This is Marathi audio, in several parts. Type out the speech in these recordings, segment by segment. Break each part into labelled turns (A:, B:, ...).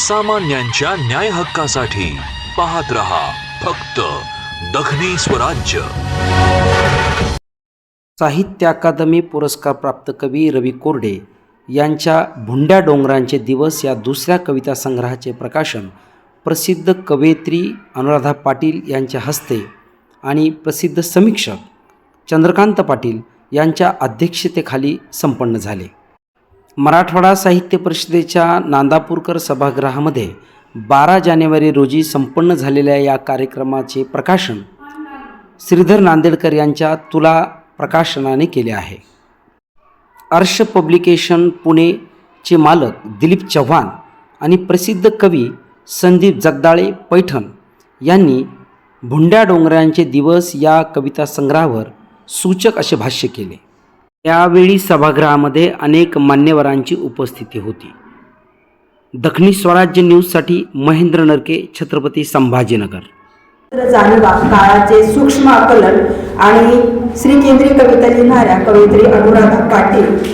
A: सामान्यांच्या न्याय हक्कासाठी पाहत रहा फक्त दखनी स्वराज्य.
B: साहित्य अकादमी पुरस्कार प्राप्त कवी रवी कोरडे यांच्या भुंड्या डोंगरांचे दिवस या दुसऱ्या कविता संग्रहाचे प्रकाशन प्रसिद्ध कवयित्री अनुराधा पाटील यांच्या हस्ते आणि प्रसिद्ध समीक्षक चंद्रकांत पाटील यांच्या अध्यक्षतेखाली संपन्न झाले. मराठवाडा साहित्य परिषदेच्या नांदापूरकर सभागृहामध्ये बारा जानेवारी रोजी संपन्न झालेल्या या कार्यक्रमाचे प्रकाशन श्रीधर नांदेडकर यांच्या तुला प्रकाशनाने केले आहे. अर्श पब्लिकेशन पुणेचे मालक दिलीप चव्हाण आणि प्रसिद्ध कवी संदीप जगदाळे पैठण यांनी भुंड्या डोंगरांचे दिवस या कविता संग्रहावर सूचक असे भाष्य केले. त्यावेळी सभागृहामध्ये अनेक मान्यवरांची उपस्थिती होती. दखनी स्वराज्य न्यूजसाठी महेंद्र नरके छत्रपती संभाजीनगर.
C: काळाचे सूक्ष्म आकलन आणि श्री केंद्रीय कविता लिहिणाऱ्या कवयित्री अनुराधा पाटील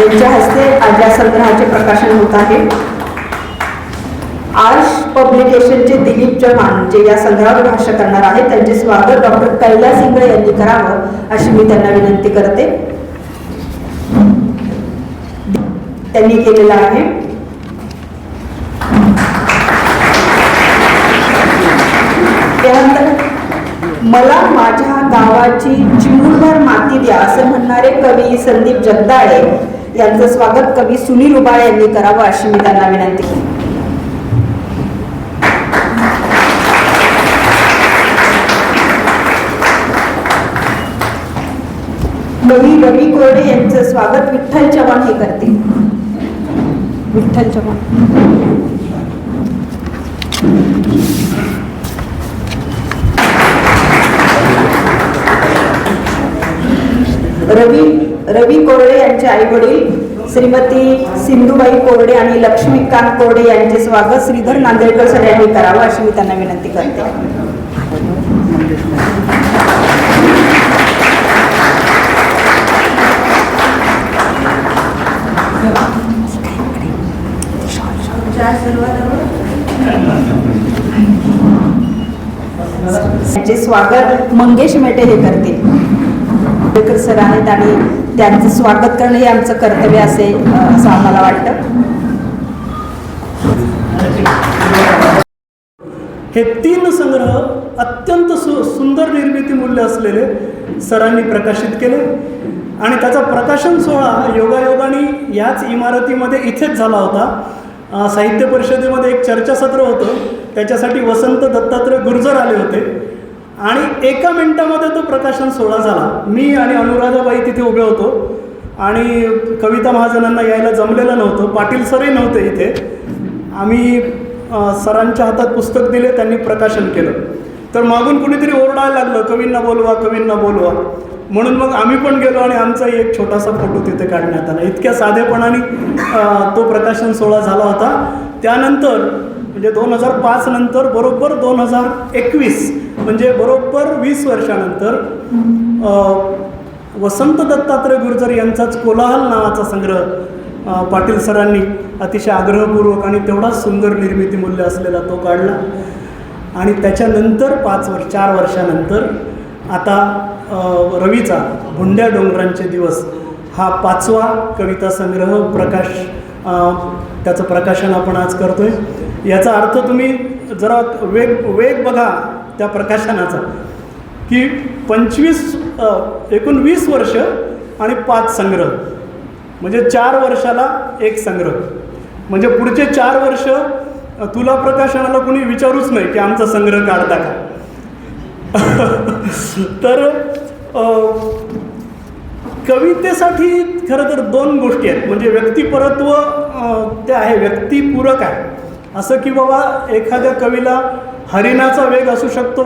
C: यांच्या हस्ते आज या संग्रहाचे प्रकाशन होत आहे. आर्श पब्लिकेशनचे दिलीप चव्हाण जे या संग्रहावर भाष्य करणार आहेत त्यांचे स्वागत डॉक्टर कैलास इंगळे यांनी करावं अशी मी त्यांना विनंती करते. त्यांनी केलेलं आहे. त्यानंतर मला माझ्या गावाची चिमूरभर माती द्या असं म्हणणारे कवी संदीप जगदाळे यांचं स्वागत कवी सुनील उबाळे यांनी करावं अशी मी त्यांना विनंती केली. कवी रवी कोरडे यांचं स्वागत विठ्ठल चव्हाण हे करते विठ्ठल चव्हाण. रवी रवी कोरडे यांचे आई वडील श्रीमती सिंधुबाई कोरडे आणि लक्ष्मीकांत कोरडे यांचे स्वागत श्रीधर नांदेडकर सर यांनी करावं अशी मी त्यांना विनंती करते. त्यांचे स्वागत मंगेश मेटे हे करतील. आंबेडकर सर आहेत आणि त्यांचं स्वागत करणं हे आमचं कर्तव्य असे असं आम्हाला वाटतं.
D: हे तीन संग्रह अत्यंत सु सुंदर निर्मिती मूल्य असलेले सरांनी प्रकाशित केले. आणि त्याचा प्रकाशन सोहळा योगायोगाने याच इमारतीमध्ये इथेच झाला होता. साहित्य परिषदेमध्ये एक चर्चासत्र होतं. त्याच्यासाठी वसंत दत्तात्रय गुर्जर आले होते. आणि एका मिनटामध्ये तो प्रकाशन सोहळा झाला. मी आणि अनुराधाबाई तिथे उभे होतो. आणि कविता महाजनांना यायला जमलेलं नव्हतं. पाटील सरही नव्हते इथे. आम्ही सरांच्या हातात पुस्तक दिले त्यांनी प्रकाशन केलं. तर मागून कुणीतरी ओरडायला लागलं कवींना बोलवा कवींना बोलवा. म्हणून मग आम्ही पण गेलो आणि आमचाही एक छोटासा फोटो तिथे काढण्यात आला. इतक्या साधेपणाने तो प्रकाशन सोहळा झाला होता. त्यानंतर म्हणजे दोन हजार पाच नंतर बरोबर दोन हजार एकवीस म्हणजे बरोबर वीस वर्षानंतर वसंत दत्तात्रय गुर्जर यांचाच कोलाहल नावाचा संग्रह पाटील सरांनी अतिशय आग्रहपूर्वक आणि तेवढाच सुंदर निर्मिती मूल्य असलेला तो काढला. आणि त्याच्यानंतर पाच वर्ष चार वर्षानंतर आता रवीचा भुंड्या डोंगरांचे दिवस हा पाचवा कविता संग्रह प्रकाश त्याचं प्रकाशन आपण आज करतो आहे याचा अर्थ तुम्ही जरा वेग वेग बघा त्या प्रकाशनाचा की पंचवीस एकूण वीस वर्ष आणि पाच संग्रह. म्हणजे चार वर्षाला एक संग्रह. म्हणजे पुढचे चार वर्ष तुला प्रकाशनाला कोणी विचारूच नाही की आमचा संग्रह काढता का? तर कवितेसाठी खरं तर दोन गोष्टी आहेत. म्हणजे व्यक्तिपरत्व ते आहे व्यक्तिपूरक आहे. असं की बाबा एखाद्या कवीला हरिणाचा वेग असू शकतो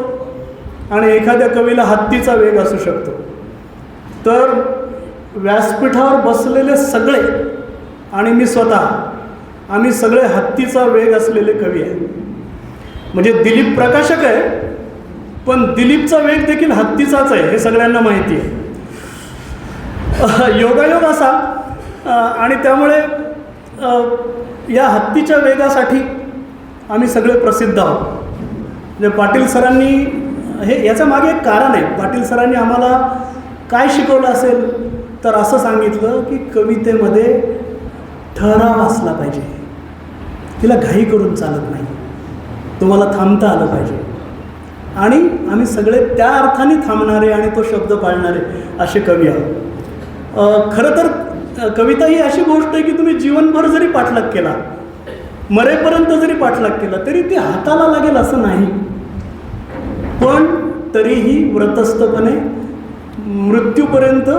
D: आणि एखाद्या कवीला हत्तीचा वेग असू शकतो. तर व्यासपीठावर बसलेले सगळे आणि मी स्वतः आम्ही सगळे हत्तीचा वेग असलेले कवी आहे. म्हणजे दिलीप प्रकाशक आहे पण दिलीपचा वेग देखील हत्तीचाच आहे हे सगळ्यांना माहिती आहे. योगायोग असा आणि त्यामुळे या हत्तीच्या वेगासाठी आम्ही सगळे प्रसिद्ध आहोत. म्हणजे पाटील सरांनी हे याच्या मागे एक कारण आहे. पाटील सरांनी आम्हाला काय शिकवलं असेल तर असं सांगितलं की कवितेमध्ये ठराव असला पाहिजे. तिला घाई करून चालत नाही. तुम्हाला थांबता आलं पाहिजे. आणि आम्ही सगळे त्या अर्थाने थांबणारे आणि तो शब्द पाळणारे असे कवी आहोत. खरं तर कविता ही अशी गोष्ट आहे की तुम्ही जीवनभर जरी पाठलाग केला मरेपर्यंत जरी पाठलाग केला तरी ती हाताला लागेल असं नाही. पण तरीही व्रतस्थपणे मृत्यूपर्यंत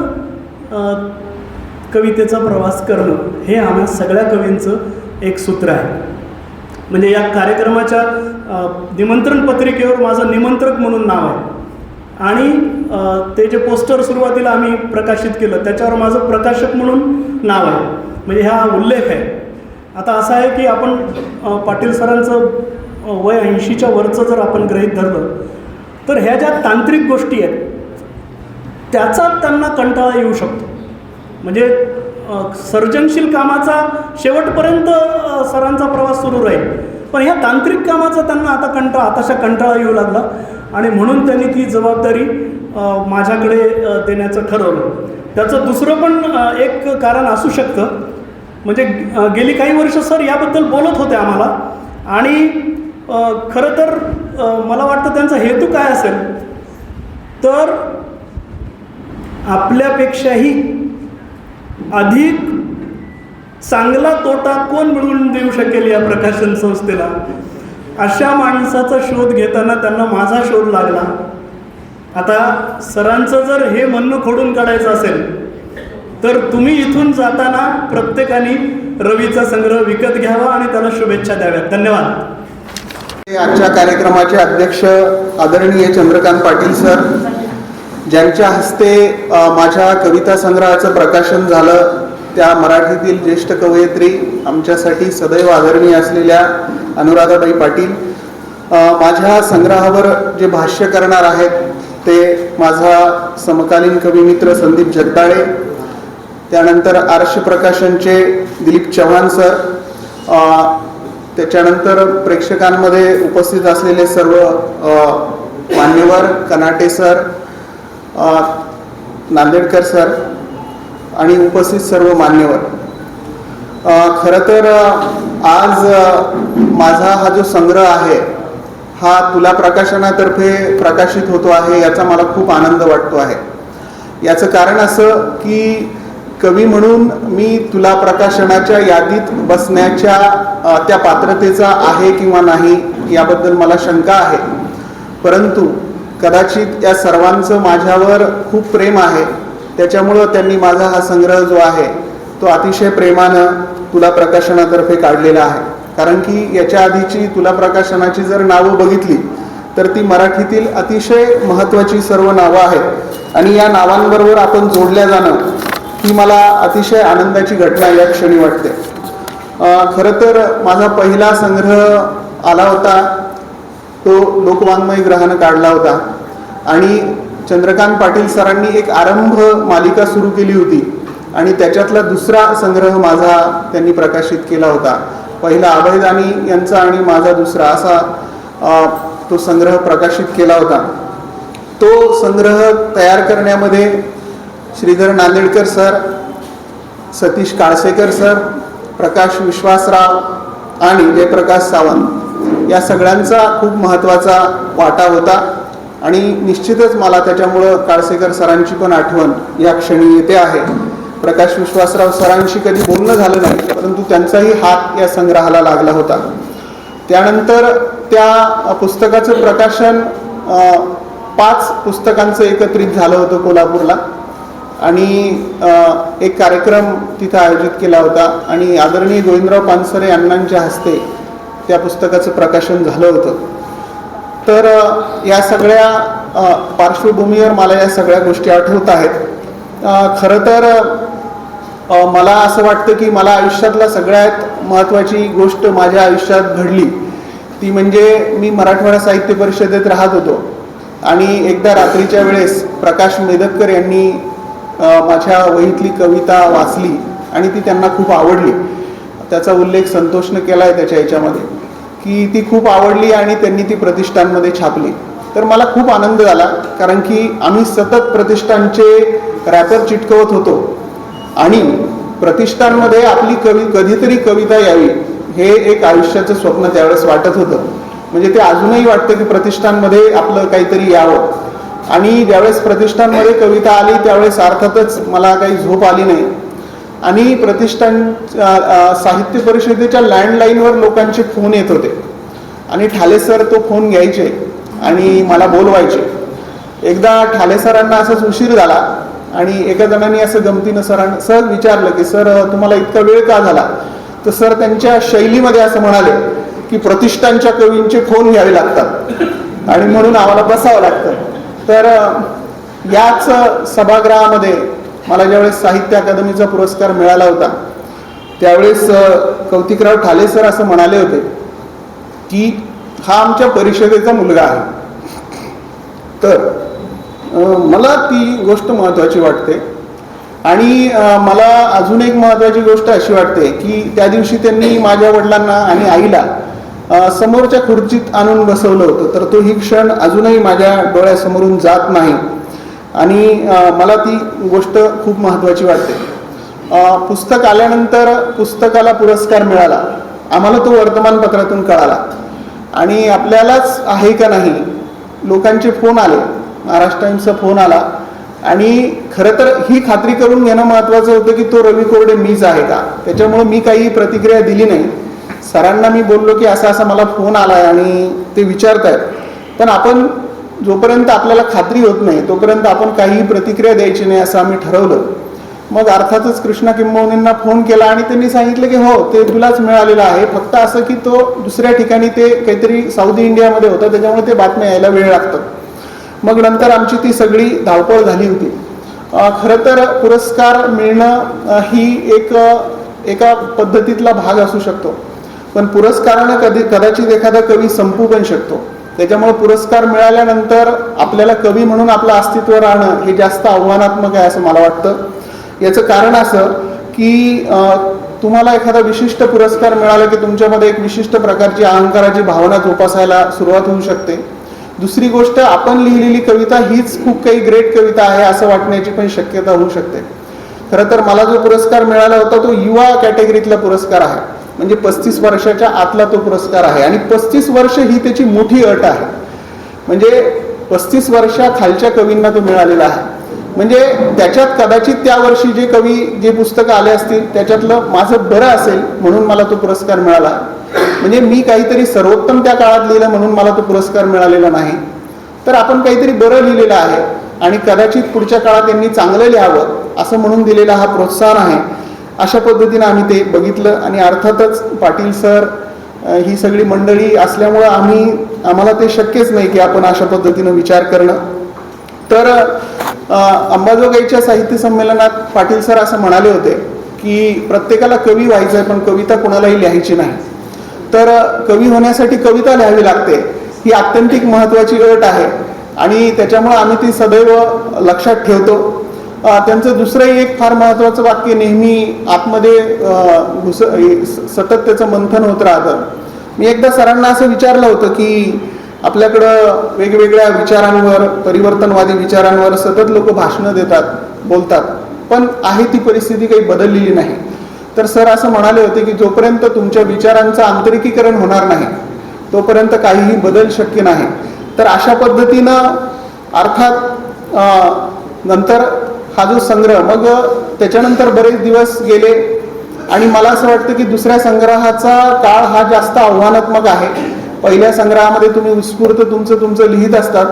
D: कवितेचा प्रवास करणं हे आम्हा सगळ्या कवींचं एक सूत्र आहे. म्हणजे या कार्यक्रमाच्या निमंत्रण पत्रिकेवर माझं निमंत्रक म्हणून नाव आहे. आणि ते जे पोस्टर सुरुवातीला आम्ही प्रकाशित केलं त्याच्यावर माझं प्रकाशक म्हणून नाव आहे. म्हणजे हा उल्लेख आहे. आता असं आहे की आपण पाटील सरांचं वय ऐंशीच्या वरचं जर आपण गृहीत धरलं तर ह्या ज्या तांत्रिक गोष्टी आहेत त्याचा त्यांना कंटाळा येऊ शकतो. म्हणजे सर्जनशील कामाचा शेवटपर्यंत सरांचा प्रवास सुरू राहील. पण ह्या तांत्रिक कामाचा त्यांना आता कंटाळा आताशा कंटाळा येऊ लागला. आणि म्हणून त्यांनी ती जबाबदारी माझ्याकडे देण्याचं ठरवलं. त्याचं दुसरं पण एक कारण असू शकतं. म्हणजे गेली काही वर्ष सर याबद्दल बोलत होते आम्हाला. आणि खरं तर मला वाटतं त्यांचा हेतू काय असेल? तर आपल्यापेक्षाही अधिक चांगला तोटा कोण मिळवून देऊ शकेल या प्रकाशन संस्थेला? अशा माणसाचा शोध घेताना त्यांना माझा शोध लागला. आता सरांचं जर हे म्हणणं खोडून काढायचं असेल तर तुम्ही इथून जाताना प्रत्येकाने रवीचा संग्रह विकत घ्यावा आणि त्याला शुभेच्छा द्याव्यात. धन्यवाद.
E: आजच्या कार्यक्रमाचे अध्यक्ष आदरणीय चंद्रकांत पाटील सर ज्यांच्या हस्ते माझ्या कविता संग्रहाचं प्रकाशन झालं त्या मराठीतील ज्येष्ठ कवयित्री आमच्यासाठी सदैव आदरणीय असलेल्या अनुराधाबाई पाटील माझ्या संग्रहावर जे भाष्य करणार आहेत ते माझा समकालीन कवी मित्र संदीप जगदाळे त्यानंतर आर्ष प्रकाशनचे दिलीप चव्हाण सर त्याच्यानंतर प्रेक्षकांमध्ये उपस्थित असलेले सर्व मान्यवर कनाटे सर नांदेडकर सर आणि उपस्थित सर्व मान्यवर. खरं तर आज माझा हा जो संग्रह आहे हा तुला प्रकाशनातर्फे प्रकाशित होतो आहे याचा मला खूप आनंद वाटतो आहे. याचं कारण असं की कवी म्हणून मी तुला प्रकाशनाच्या यादीत बसण्याच्या त्या पात्रतेचा आहे किंवा नाही याबद्दल मला शंका आहे. परंतु कदाचित या सर्वांचं माझ्यावर खूप प्रेम आहे. त्याच्यामुळं त्यांनी माझा हा संग्रह जो आहे तो अतिशय प्रेमानं तुला प्रकाशनातर्फे काढलेला आहे. कारण की याच्या आधीची तुला प्रकाशनाची जर नावं बघितली तर ती मराठीतील अतिशय महत्त्वाची सर्व नावं आहेत. आणि या नावांबरोबर आपण जोडल्या जाणं ही मला अतिशय आनंदाची घटना या क्षणी वाटते. खरं तर माझा पहिला संग्रह आला होता तो लोकवाङ्मय ग्रहानं काढला होता. आणि चंद्रकांत पाटील सरांनी एक आरंभ मालिका सुरू केली होती आणि त्याच्यातला दुसरा संग्रह माझा त्यांनी प्रकाशित केला होता. पहिला अभयदानी यांचा आणि माझा दुसरा असा तो संग्रह प्रकाशित केला होता. तो संग्रह तयार करण्यामध्ये श्रीधर नांदेडकर सर सतीश काळसेकर सर प्रकाश विश्वासराव आणि जयप्रकाश सावंत या सगळ्यांचा खूप महत्त्वाचा वाटा होता. आणि निश्चितच मला त्याच्यामुळं काळसेकर सरांची पण आठवण या क्षणी येते आहे. प्रकाश विश्वासराव सरांशी कधी बोलणं झालं नाही परंतु त्यांचाही हात या संग्रहाला लागला होता. त्यानंतर त्या पुस्तकाचं प्रकाशन पाच पुस्तकांचं एकत्रित झालं होतं कोल्हापूरला. आणि एक कार्यक्रम तिथं आयोजित केला होता आणि आदरणीय गोविंदराव पानसरे अण्णांच्या हस्ते त्या पुस्तकाचं प्रकाशन झालं होतं. तर या सगळ्या पार्श्वभूमीवर मला या सगळ्या गोष्टी आठवत आहेत. खरं तर मला असं वाटतं की मला आयुष्यातला सगळ्यात महत्त्वाची गोष्ट माझ्या आयुष्यात घडली. ती म्हणजे मी मराठवाडा साहित्य परिषदेत राहत होतो. आणि एकदा रात्रीच्या वेळेस प्रकाश मेदतकर यांनी माझ्या वहीतली कविता वाचली आणि ती त्यांना खूप आवडली. त्याचा उल्लेख संतोषनं केला आहे त्याच्या याच्यामध्ये. की ती खूप आवडली आणि त्यांनी ती प्रतिष्ठानमध्ये छापली. तर मला खूप आनंद झाला कारण की आम्ही सतत प्रतिष्ठानचे रॅपर चिटकवत होतो. आणि प्रतिष्ठानमध्ये आपली कवी कधीतरी कविता यावी हे एक आयुष्याचं स्वप्न त्यावेळेस वाटत होतं. म्हणजे ते अजूनही वाटतं की प्रतिष्ठानमध्ये आपलं काहीतरी यावं. आणि ज्यावेळेस प्रतिष्ठानमध्ये कविता आली त्यावेळेस अर्थातच मला काही झोप आली नाही. आणि प्रतिष्ठान साहित्य परिषदेच्या लँडलाईनवर लोकांचे फोन येत होते. आणि ठाले सर तो फोन घ्यायचे आणि मला बोलवायचे. एकदा ठाले सरांना असंच उशीर झाला आणि एका जणांनी असं गमतीनं सरांना सहज विचारलं की सर तुम्हाला इतका वेळ का झाला? तर सर त्यांच्या शैलीमध्ये असं म्हणाले की प्रतिष्ठानच्या कवींचे फोन घ्यावे लागतात. आणि म्हणून आम्हाला बसावं लागतं. तर याच सभागृहामध्ये मला ज्यावेळेस साहित्य अकादमीचा पुरस्कार मिळाला होता त्यावेळेस कौतिकराव ठाले सर असं म्हणाले होते की हा आमच्या परिषदेचा मुलगा आहे. तर मला ती गोष्ट महत्त्वाची वाटते आणि मला अजून एक महत्त्वाची गोष्ट अशी वाटते की त्या दिवशी त्यांनी माझ्या वडिलांना आणि आईला समोरच्या खुर्चीत आणून बसवलं होतं. तर तो ही क्षण अजूनही माझ्या डोळ्यासमोरून जात नाही. आणि मला ती गोष्ट खूप महत्त्वाची वाटते. पुस्तक आल्यानंतर पुस्तकाला पुरस्कार मिळाला. आम्हाला तो वर्तमानपत्रातून कळाला. आणि आपल्यालाच आहे का नाही लोकांचे फोन आले. महाराष्ट्र टाईम्सचा फोन आला. आणि खरं तर ही खात्री करून घेणं महत्त्वाचं होतं की तो रवी कोरडे मीच आहे का? त्याच्यामुळं मी काही प्रतिक्रिया दिली नाही. सरांना मी बोललो की असा असा मला फोन आला आहे आणि ते विचारतायत. पण आपण जोपर्यंत आपल्याला खात्री होत नाही तोपर्यंत आपण काहीही प्रतिक्रिया द्यायची नाही असं आम्ही ठरवलं. मग अर्थातच कृष्णा किंबवणींना फोन केला आणि त्यांनी सांगितलं की हो ते तुलाच मिळालेलं आहे. फक्त असं की तो दुसऱ्या ठिकाणी ते काहीतरी साऊदी इंडियामध्ये होतं त्याच्यामुळे ते बातम्या यायला वेळ लागतात मग नंतर आमची ती सगळी धावपळ झाली होती. खरं तर पुरस्कार मिळणं ही एक एका पद्धतीतला भाग असू शकतो. पण पुरस्कारानं कधी कदाचित एखादा कवी संपू पण शकतो. त्याच्यामुळे पुरस्कार मिळाल्यानंतर आपल्याला कवी म्हणून आपलं अस्तित्व राहणं हे जास्त आव्हानात्मक आहे असं मला वाटतं. याचं कारण असं की तुम्हाला एखादा विशिष्ट पुरस्कार मिळाला की तुमच्यामध्ये एक विशिष्ट प्रकारची अहंकाराची भावना जोपासायला सुरुवात होऊ शकते. दुसरी गोष्ट आपण लिहिलेली कविता हीच खूप काही ग्रेट कविता आहे असं वाटण्याची पण शक्यता होऊ शकते. खरं तर मला जो पुरस्कार मिळाला होता तो युवा कॅटेगरीतला पुरस्कार आहे. म्हणजे पस्तीस वर्षाच्या आतला तो पुरस्कार आहे. आणि पस्तीस वर्ष ही त्याची मोठी अट आहे. म्हणजे पस्तीस वर्षा खालच्या कवींना तो मिळालेला आहे. म्हणजे त्याच्यात कदाचित त्या वर्षी जे कवी जे पुस्तकं आले असतील त्याच्यातलं माझं बरं असेल म्हणून मला तो पुरस्कार मिळाला. म्हणजे मी काहीतरी सर्वोत्तम त्या काळात लिहिलं म्हणून मला तो पुरस्कार मिळालेला नाही. तर आपण काहीतरी बरं लिहिलेलं आहे. आणि कदाचित पुढच्या काळात त्यांनी चांगलं लिहावं असं म्हणून दिलेला हा प्रोत्साहन आहे. अशा पद्धतीनं आम्ही ते बघितलं आणि अर्थातच पाटील सर ही सगळी मंडळी असल्यामुळं आम्ही आम्हाला ते शक्यच नाही की आपण अशा पद्धतीनं विचार करणं. तर अंबाजोगाईच्या साहित्य संमेलनात पाटील सर असं म्हणाले होते की प्रत्येकाला कवी व्हायचं आहे पण कविता कोणालाही लिहायची नाही. तर कवी होण्यासाठी कविता लिहावी लागते ही आत्यंतिक महत्त्वाची अट आहे आणि त्याच्यामुळं आम्ही ती सदैव लक्षात ठेवतो. त्यांचं दुसरंही एक फार महत्त्वाचं वाक्य नेहमी आतमध्ये घुस सतत त्याचं मंथन होत राहतं. मी एकदा सरांना असं विचारलं होतं की आपल्याकडं वेगवेगळ्या विचारांवर परिवर्तनवादी विचारांवर सतत लोक भाषणं देतात बोलतात पण आहे ती परिस्थिती काही बदललेली नाही. तर सर असं म्हणाले होते की जोपर्यंत तुमच्या विचारांचं आंतरिकीकरण होणार नाही तोपर्यंत काहीही बदल शक्य नाही. तर अशा पद्धतीनं अर्थात नंतर हा जो संग्रह मग त्याच्यानंतर बरेच दिवस गेले आणि मला असं वाटतं की दुसऱ्या संग्रहाचा काळ हा जास्त आव्हानात्मक आहे. पहिल्या संग्रहामध्ये तुम्ही उत्स्फूर्त तुमचं तुमचं लिहित असतात.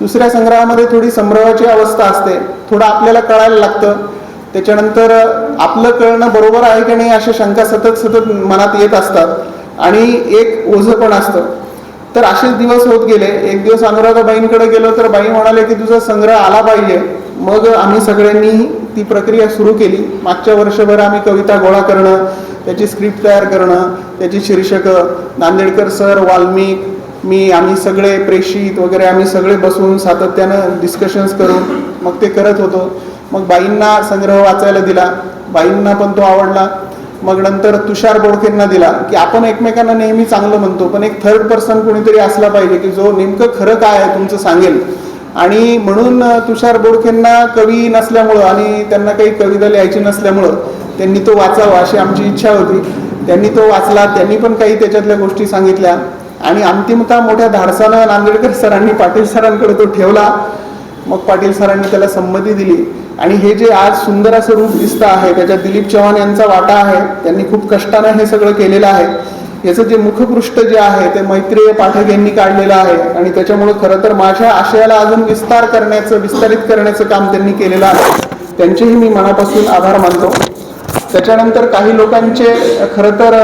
E: दुसऱ्या संग्रहामध्ये थोडी संभ्रमाची अवस्था असते. थोडं आपल्याला कळायला लागतं. त्याच्यानंतर आपलं कळणं बरोबर आहे की नाही अशा शंका सतत सतत मनात येत असतात. आणि एक ओझं पण असतं. तर असेच दिवस होत गेले. एक दिवस अनुराधाबाईंकडे गेलो तर बाई म्हणाले की तुझा संग्रह आला पाहिजे. मग आम्ही सगळ्यांनी ती प्रक्रिया सुरू केली. मागच्या वर्षभर आम्ही कविता गोळा करणं त्याची स्क्रिप्ट तयार करणं त्याची शीर्षकं नांदेडकर सर वाल्मिक मी आम्ही सगळे प्रेषित वगैरे आम्ही सगळे बसून सातत्यानं डिस्कशन्स करून मग ते करत होतो. मग बाईंना संग्रह वाचायला दिला. बाईंना पण तो आवडला. मग नंतर तुषार बोडकेंना दिला की आपण एकमेकांना नेहमी चांगलं म्हणतो पण एक थर्ड पर्सन कोणीतरी असला पाहिजे की जो नेमकं खरं काय आहे तुमचं सांगेल. आणि म्हणून तुषार बोडकेंना कवी नसल्यामुळं आणि त्यांना काही कविता लिहायची नसल्यामुळं त्यांनी तो वाचावा अशी आमची इच्छा होती. त्यांनी तो वाचला त्यांनी पण काही त्याच्यातल्या गोष्टी सांगितल्या. आणि अंतिमतः मोठ्या धाडसानं नांदेडकर सरांनी पाटील सरांकडे तो ठेवला. मग पाटील सरांनी त्याला संमती दिली. आणि हे जे आज सुंदर असं रूप दिसतं आहे त्याच्यात दिलीप चव्हाण यांचा वाटा आहे त्यांनी खूप कष्टानं हे सगळं केलेलं आहे. याचं जे मुखपृष्ठ जे आहे ते मैत्रेय पाठक यांनी काढलेलं आहे. आणि त्याच्यामुळं खरं तर माझ्या आशयाला अजून विस्तार करण्याचं विस्तारित करण्याचं काम त्यांनी केलेलं आहे. त्यांचेही मी मनापासून आभार मानतो. त्याच्यानंतर काही लोकांचे खरं तर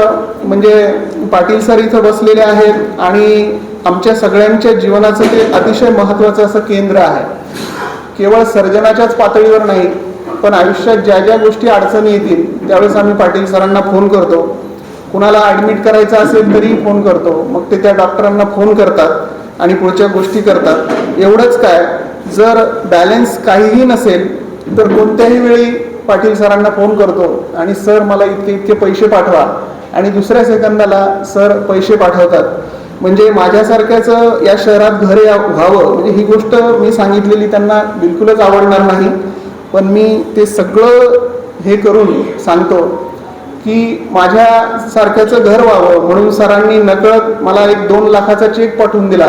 E: म्हणजे पाटील सर इथं बसलेले आहेत आणि आमच्या सगळ्यांच्या जीवनाचं ते अतिशय महत्त्वाचं असं केंद्र आहे. केवळ सर्जनाच्याच पातळीवर नाही पण आयुष्यात ज्या ज्या गोष्टी अडचणी येतील त्यावेळेस आम्ही पाटील सरांना फोन करतो. कुणाला ॲडमिट करायचं असेल तरी फोन करतो. मग ते त्या डॉक्टरांना फोन करतात आणि पुढच्या गोष्टी करतात. एवढंच काय जर बॅलेन्स काहीही नसेल तर कोणत्याही वेळी पाटील सरांना फोन करतो आणि सर मला इतके इतके पैसे पाठवा. आणि दुसऱ्या सेकंदाला सर पैसे पाठवतात. म्हणजे माझ्यासारख्याचं या शहरात घर या व्हावं म्हणजे ही गोष्ट मी सांगितलेली त्यांना बिलकुलच आवडणार नाही. पण मी ते सगळं हे करून सांगतो की माझ्यासारख्याचं घर व्हावं म्हणून सरांनी नकळत मला एक दोन लाखाचा चेक पाठवून दिला.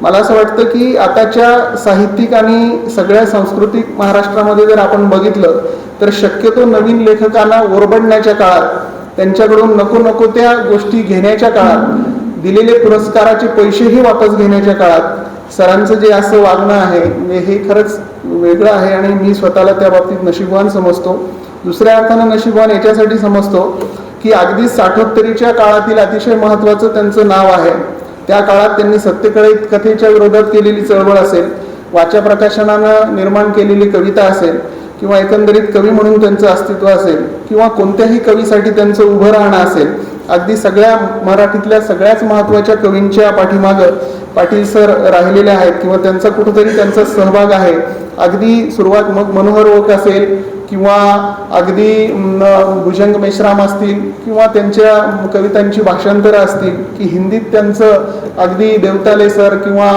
E: मला असं वाटतं की आताच्या साहित्यिक आणि सगळ्या सांस्कृतिक महाराष्ट्रामध्ये जर आपण बघितलं तर शक्यतो नवीन लेखकांना ओरबडण्याच्या काळात त्यांच्याकडून नको नको त्या गोष्टी घेण्याच्या काळात दिलेले पुरस्काराचे पैसेही वापस घेण्याच्या काळात सरांचं जे असं वागणं आहे म्हणजे हे खरंच वेगळं आहे आणि मी स्वतःला त्या बाबतीत नशीबवान समजतो. दुसऱ्या अर्थानं नशीबवान याच्यासाठी समजतो की अगदी साठोत्तरीच्या काळातील अतिशय महत्त्वाचं त्यांचं नाव आहे. त्या काळात त्यांनी सत्यकळे कथेच्या विरोधात केलेली चळवळ असेल वाचा प्रकाशनानं निर्माण केलेली कविता असेल किंवा एकंदरीत कवी म्हणून त्यांचं अस्तित्व असेल किंवा कोणत्याही कवीसाठी त्यांचं उभं राहणं असेल अगदी सगळ्या मराठीतल्या सगळ्याच महत्त्वाच्या कवींच्या पाठीमागं पाटील सर राहिलेले आहेत किंवा त्यांचा कुठंतरी त्यांचा सहभाग आहे अगदी सुरुवात मग मनोहर ओक असेल किंवा अगदी भुजंग मेश्राम असतील किंवा त्यांच्या कवितांची भाषांतरं असतील की हिंदीत त्यांचं अगदी देवताले सर किंवा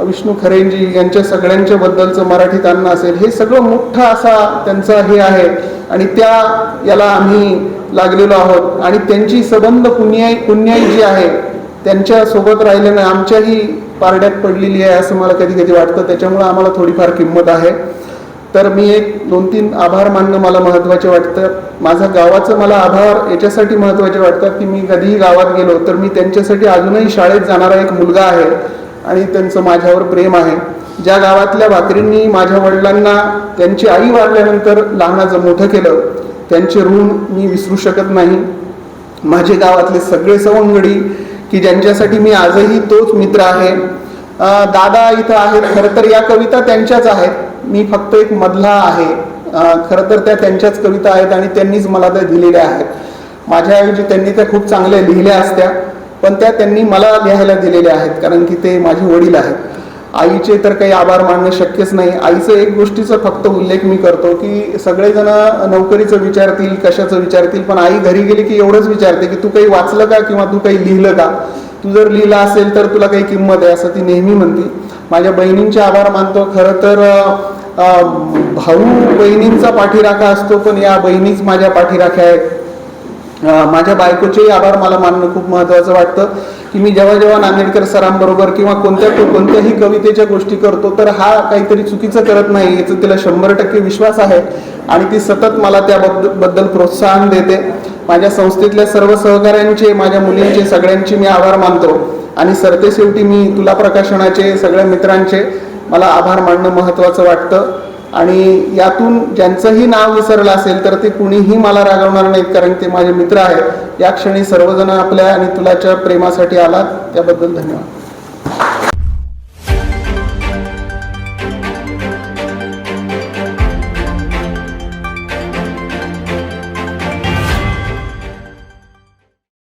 E: विष्णू खरेंजी यांच्या सगळ्यांच्या बद्दलचं मराठीत अन्न असेल हे सगळं मोठं असा त्यांचा हे आहे. आणि त्या याला आम्ही लागलेलो आहोत. आणि त्यांची सबंध पुण्याई पुण्याई जी आहे त्यांच्यासोबत राहिल्यानं आमच्याही पारड्यात पडलेली आहे असं मला कधी कधी वाटतं. त्याच्यामुळं आम्हाला थोडीफार किंमत आहे. तर मी एक दोन तीन आभार मानणं मला महत्त्वाचे वाटतं. माझा गावाचं मला आभार याच्यासाठी महत्त्वाचे वाटतात की मी कधीही गावात गेलो तर मी त्यांच्यासाठी अजूनही शाळेत जाणारा एक मुलगा आहे. आणि त्यांचं माझ्यावर प्रेम आहे. ज्या गावातल्या भाकरींनी माझ्या वडिलांना त्यांची आई वाढल्यानंतर लहानाचं मोठं केलं त्यांचे ऋण मी विसरू शकत नाही. माझे गावातले सगळे सवंगडी की ज्यांच्यासाठी मी आजही तोच मित्र आहे. दादा इथं आहेत. खरं तर या कविता त्यांच्याच आहेत. मी फक्त एक मधला आहे. खरं तर त्या त्यांच्याच कविता आहेत आणि त्यांनीच मला त्या दिलेल्या आहेत. माझ्याऐवजी त्यांनी त्या खूप चांगल्या लिहिल्या असत्या. पण त्या त्यांनी मला लिहायला दिलेल्या आहेत कारण की ते माझे वडील आहेत. आईचे तर काही आभार मानणं शक्यच नाही. आईचं एक गोष्टीचा फक्त उल्लेख मी करतो की सगळेजण नोकरीचं विचारतील कशाचं विचारतील पण आई घरी गेली की एवढंच विचारते की तू काही वाचलं का किंवा तू काही लिहिलं का? तू जर लिहिलं असेल तर तुला काही किंमत आहे असं ती नेहमी म्हणते. माझ्या बहिणींचे आभार मानतो. खरं तर भाऊ बहिणींचा पाठीराखा असतो पण या बहिणीच माझ्या पाठीराख्या आहेत. माझ्या बायकोचेही आभार मला मानणं खूप महत्त्वाचं वाटतं की मी जेव्हा जेव्हा नांदेडकर सरांबरोबर किंवा कोणत्या कोणत्याही कवितेच्या गोष्टी करतो तर हा काहीतरी चुकीचं करत नाही याचं तिला शंभर टक्के विश्वास आहे आणि ती सतत मला त्याबद्दल प्रोत्साहन देते. माझ्या संस्थेतल्या सर्व सहकाऱ्यांचे माझ्या मुलींचे सगळ्यांचे मी आभार मानतो आणि सरतेशेवटी मी तुला प्रकाशनाचे सगळ्या मित्रांचे मला आभार मानणं महत्त्वाचं वाटतं. आणि यातून ज्यांचंही नाव विसरलं असेल तर ते कुणीही मला रागवणार नाहीत कारण ते माझे मित्र आहेत. या क्षणी सर्वजण आपल्या आणि तुलाच्या प्रेमासाठी आलात. त्याबद्दल धन्यवाद.